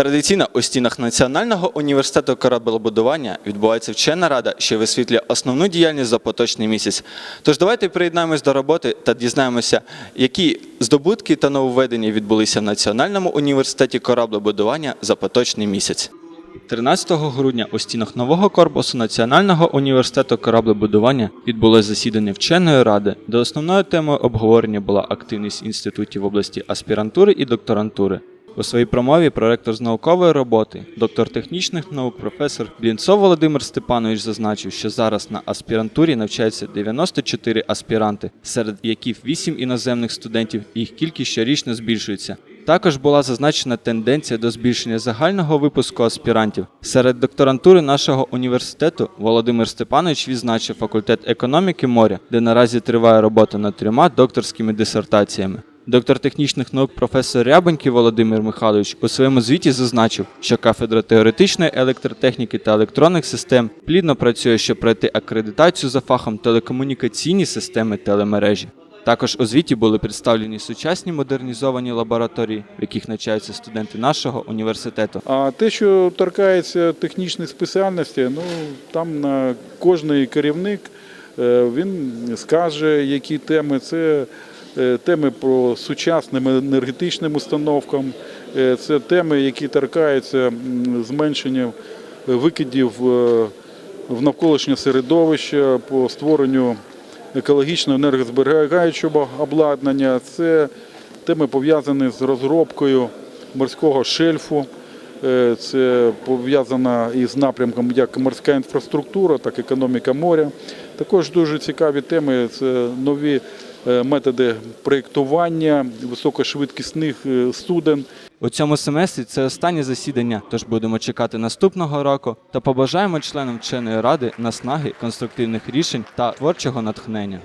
Традиційно у стінах Національного університету кораблебудування відбувається вчена рада, що висвітлює основну діяльність за поточний місяць. Тож давайте приєднаємось до роботи та дізнаємося, які здобутки та нововведення відбулися в Національному університеті кораблебудування за поточний місяць. 13 грудня у стінах нового корпусу Національного університету кораблебудування відбулось засідання вченої ради, де основною темою обговорення була активність інститутів в області аспірантури і докторантури. У своїй промові проректор з наукової роботи, доктор технічних наук, професор Блінцов Володимир Степанович зазначив, що зараз на аспірантурі навчаються 94 аспіранти, серед яких 8 іноземних студентів, їх кількість щорічно збільшується. Також була зазначена тенденція до збільшення загального випуску аспірантів. Серед докторантури нашого університету Володимир Степанович відзначив факультет економіки моря, де наразі триває робота над трьома докторськими дисертаціями. Доктор технічних наук професор Рябенький Володимир Михайлович у своєму звіті зазначив, що кафедра теоретичної електротехніки та електронних систем плідно працює, щоб пройти акредитацію за фахом телекомунікаційні системи телемережі. Також у звіті були представлені сучасні модернізовані лабораторії, в яких навчаються студенти нашого університету. А те, що торкається технічних спеціальностей, ну там на кожний керівник е, він скаже, які теми це теми про сучасним енергетичним установкам, е, це теми, які торкаються зменшення викидів е, в навколишнє середовище по створенню екологічно енергозберігаючого обладнання. Це теми пов'язані з розробкою морського шельфу. Е, Це пов'язано із напрямком як морська інфраструктура, так і економіка моря. Також дуже цікаві теми це нові е, методи проєктування високошвидкісних е, суден. У цьому семестрі це останнє засідання, тож будемо чекати наступного року та побажаємо членам вченої ради наснаги, конструктивних рішень та творчого натхнення.